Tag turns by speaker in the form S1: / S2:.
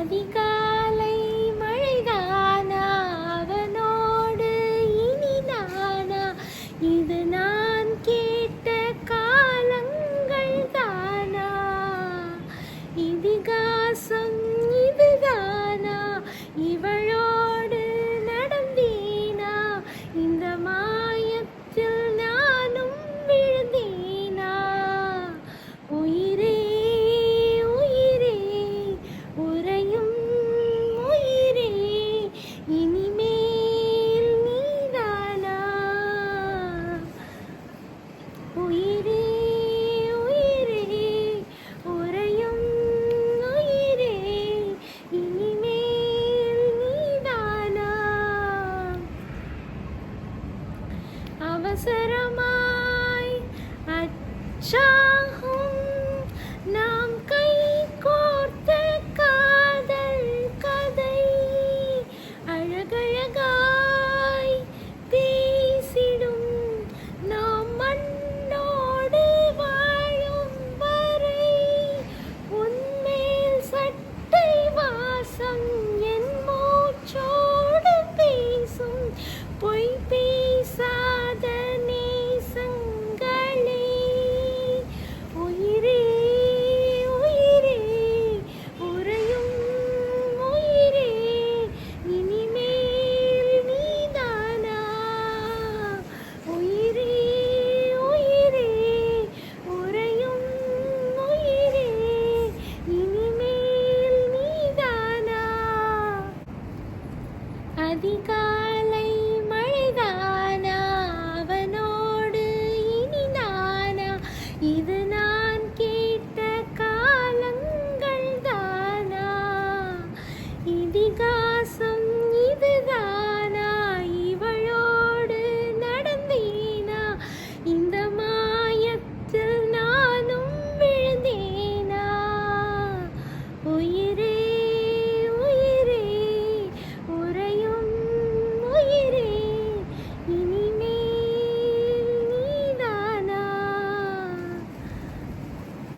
S1: Radhika. அவசரமாய் அச்சாகும். நாம் கை கோர்த்த காதல் கதை. அழகழகா